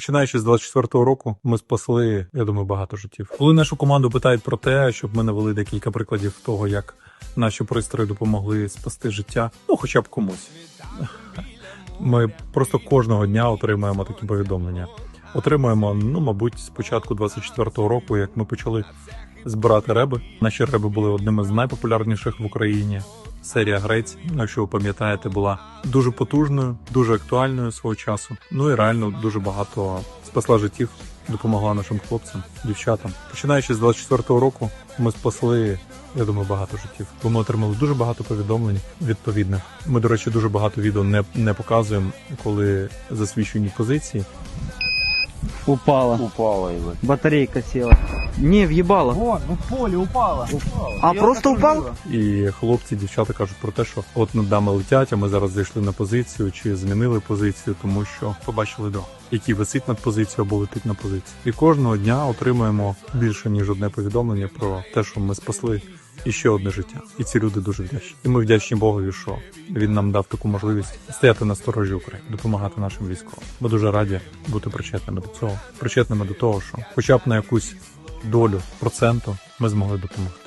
Починаючи з 24-го року, ми спасли, я думаю, багато життів. Коли нашу команду питають про те, щоб ми навели декілька прикладів того, як наші пристрої допомогли спасти життя, ну хоча б комусь. Ми просто кожного дня отримуємо такі повідомлення. Отримуємо, ну, мабуть, з початку 24-го року, як ми почали збирати реби. Наші реби були одними з найпопулярніших в Україні. Серія Грець, якщо ви пам'ятаєте, була дуже потужною, дуже актуальною свого часу. Ну і реально дуже багато спасла життів, допомогла нашим хлопцям, дівчатам. Починаючи з 24-го року, ми спасли, я думаю, багато життів. Бо ми отримали дуже багато повідомлень відповідних. Ми, до речі, дуже багато відео не, не показуємо, коли засвідчені позиції. Упала. Упала его. Батарейка села. Не, въебала. Вон, ну в поле упала. А просто упал? І хлопці, дівчата кажуть про те, що от над нами летять, а ми зараз зайшли на позицію чи змінили позицію, тому що побачили дрон, який висить над позицією або летить на позицію. І кожного дня отримуємо більше ніж одне повідомлення про те, що ми спасли іще одне життя. І ці люди дуже вдячні. І ми вдячні Богові, що він нам дав таку можливість стояти на сторожі України, допомагати нашим військовим. Ми дуже раді бути причетними до цього, причетними до того, що хоча б на якусь долю проценту ми змогли допомогти.